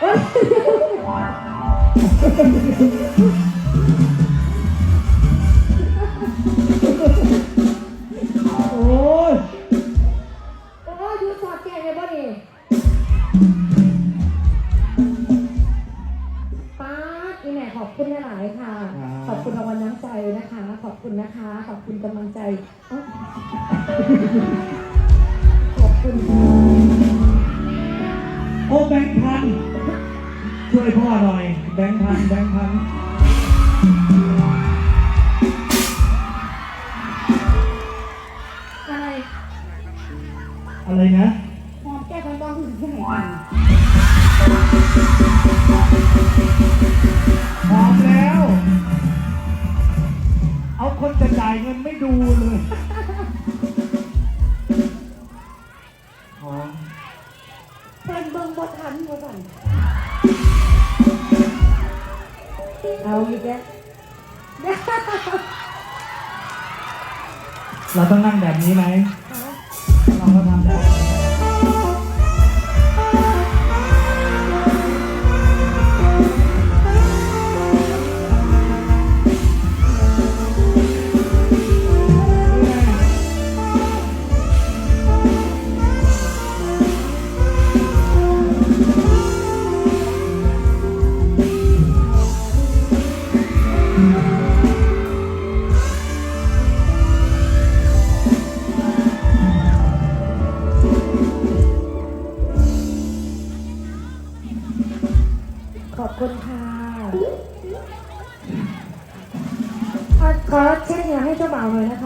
เอ้ยโอ้ยโอ้ยยูสอดแกงเลยบ่นี่ป้าอีแม่ขอบคุณหลายๆค่ะ ขอบคุณรางวัลน้ำใจนะคะ ขอบคุณนะคะ ขอบคุณกำลังใจเอ้าขอบคุณค่ะโอ้แบงค์พัน ช่วยพ่อหน่อย แบงค์พันแบงค์พันอะไรอะไรนะหอมแก้มบ้องถึงที่ไหนกันพร้อมแล้ว เอาคนจะจ่ายเงินไม่ดูเลย เราต้องนั่งแบบนี้ไหม เราก็ทำได้ คุณค่ะขอเช็ดเหงื่อให้เจ้าบ่าวเลยนะคะ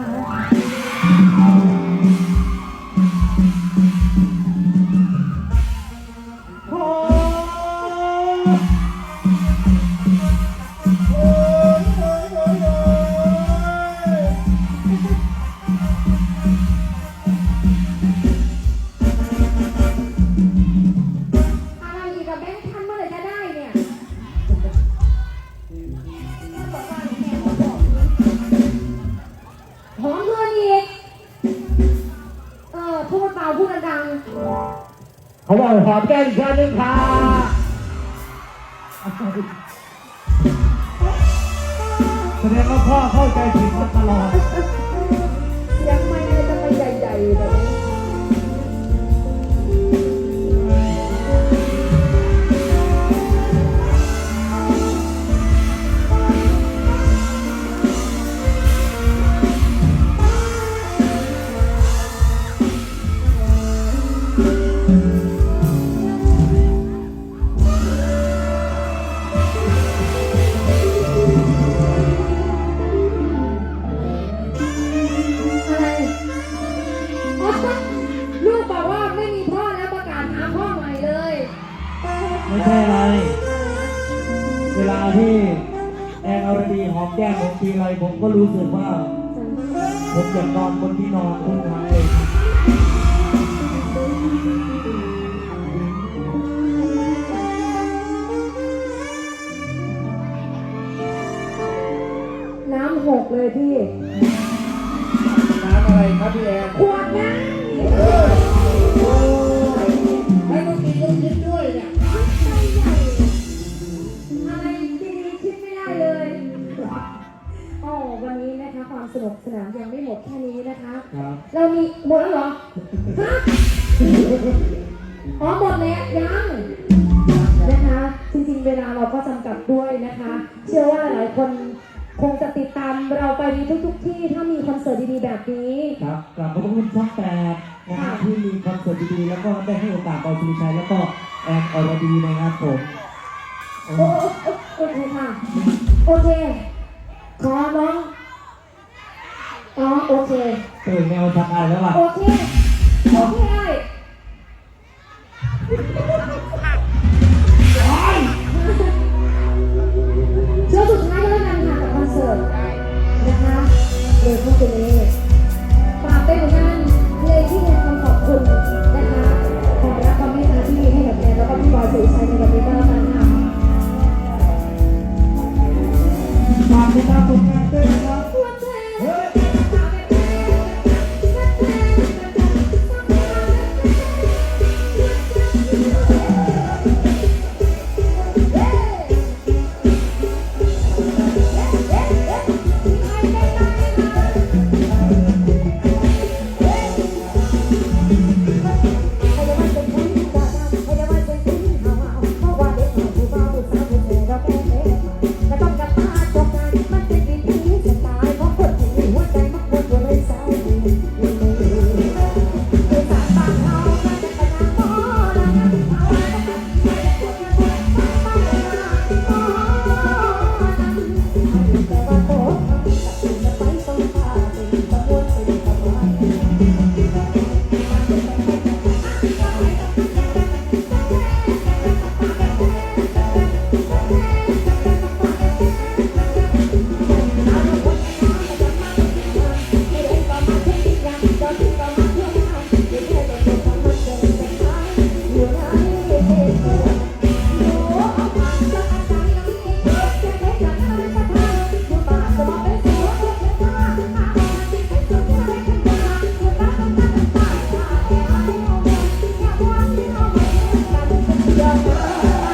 ยหอมแก้มอีกครั้งหนึงค่ะแสดงว่าพ่อเข้าใจผิดมาตลอดยังไม่ได้จะไปใหญ่ๆแบบ ไม่ใช่อะไร เวลาที่แอนอรดีหอมแก้มผมทีไรผมก็รู้สึกว่า ผมอยากนอนบนที่นอนทุกครั้งเลยน้ำหกเลยพี่ น้ำอะไรครับพี่แอน อ๋อหมดแล้วยังนะคะ จริงๆ เวลาเราก็จำกัดด้วยนะคะ เชื่อว่าหลายๆคนคงจะติดตามเราไปในทุกๆที่ถ้ามีคอนเสิร์ตดีๆแบบนี้ ครับกลับมาพบกับช่องแปดนะครับที่มีคอนเสิร์ตดีๆแล้วก็ได้ให้โอกาสบอยสุริชัยแล้วก็แอนอรดีนะครับผมโอ้โอเคค่ะ โอเค ขอร้องอ๋อโอเคตื่นแนวชักอายแล้วล่ะโอเค โอเค เชื่อสุดท้ายแล้วกันค่ะกับคอนเสิร์ตนะคะเลยพวกนี้ฝากเป็นผลงานเพลงที่แทนคำขอบคุณนะคะขอบรับความเมตตาที่มีให้กับแอนแล้วก็พี่บอยสุริชัยในวันนี้ก็แล้วกันค่ะฝากติดตามผลงานด้วยนะครับ Yeah.